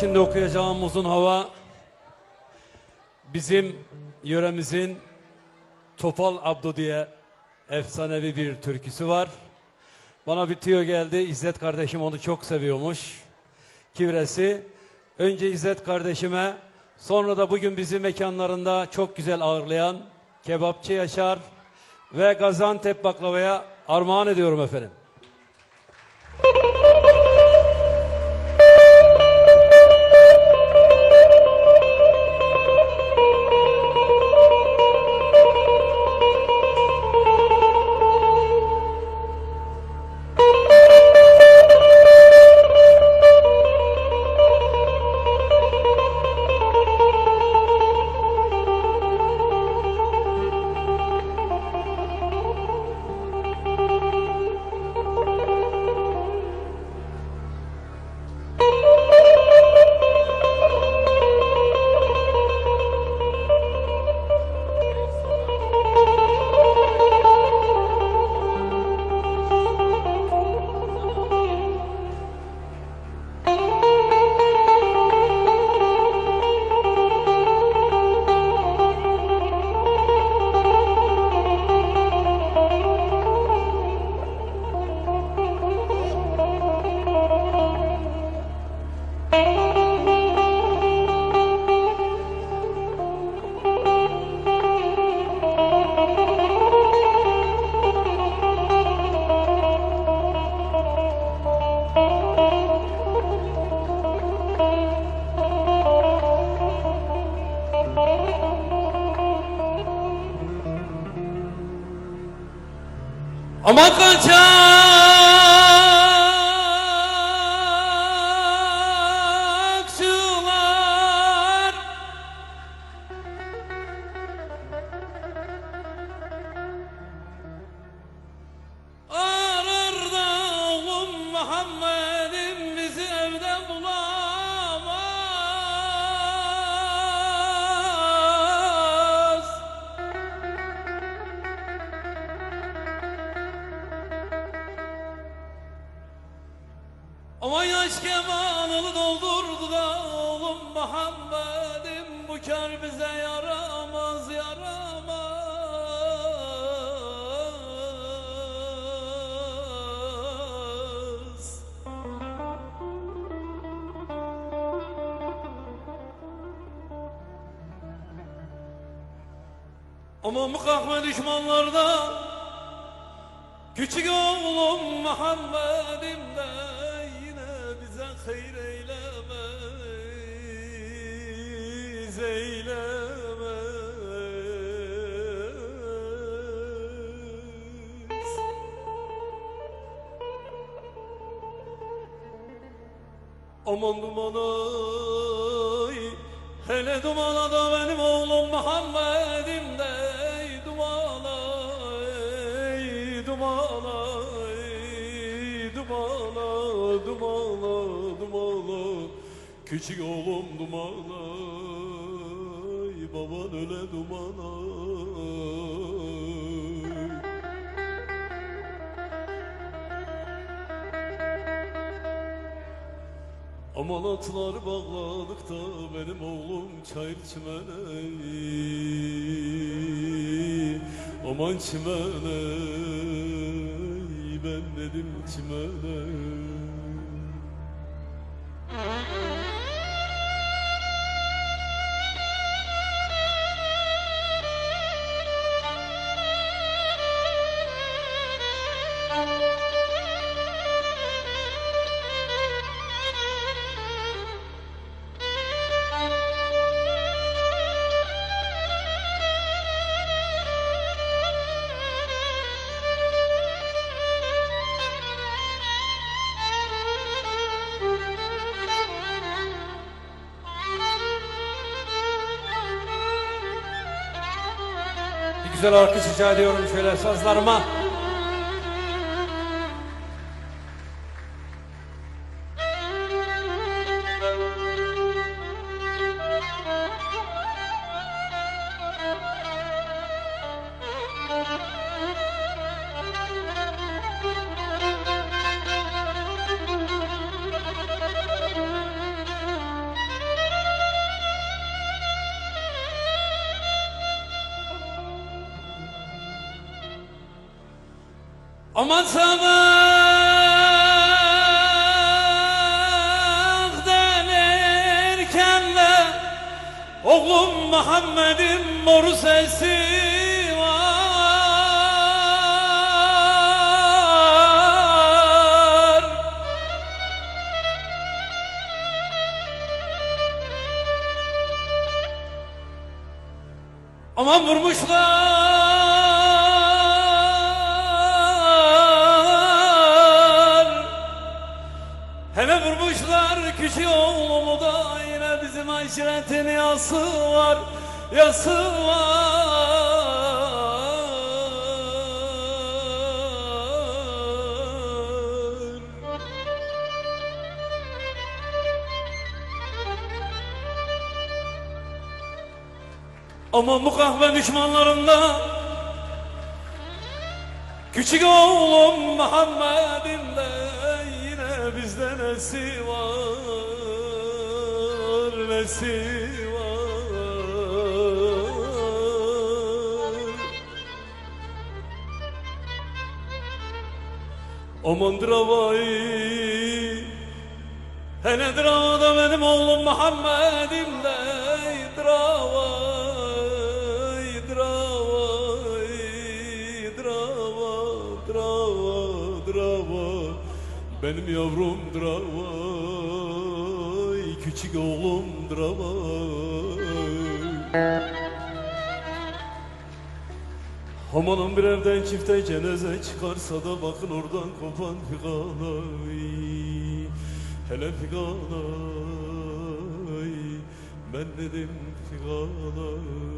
Şimdi okuyacağım uzun hava bizim yöremizin Topal Abdu diye efsanevi bir türküsü var. Bana bir tüyo geldi. İzzet kardeşim onu çok seviyormuş. Kivresi. Önce İzzet kardeşime sonra da bugün bizi mekanlarında çok güzel ağırlayan Kebapçı Yaşar ve Gaziantep baklavaya armağan ediyorum efendim. Ama kaçakçılar Ama yaş kemanını doldurdu da oğlum Muhammed'im bu kör bize yaramaz yaramaz. Ama bu kahve düşmanlarda Küçük oğlum Muhammed'im de hayır eylemez, eylemez. Aman duman hele dumana da benim oğlum Muhammed'im dumana. Küçük oğlum dumana, ey baban öyle dumana. Aman atlar bağladık da benim oğlum çayır çimene Aman çimene ben dedim çimene güzel alkış rica ediyorum şöyle sazlarıma. Aman sabah denirken de Oğlum Muhammed'in mor sesi var. Aman vurmuşlar küçük oğlumu da Yine bizim aşiretin yası var Yası var. Ama bu kahve düşmanlarında Küçük oğlum Muhammed'in de bizde nesi var Nesi var? Amandır havayı Hele dravada benim oğlum Muhammed'im de dravay, dravay, drava, drava, drava Benim yavrum dravay, küçük oğlum dravay. Amanın bir evden çifte cenaze çıkarsa da bakın oradan kopan figanay Hele figanay ben dedim figanay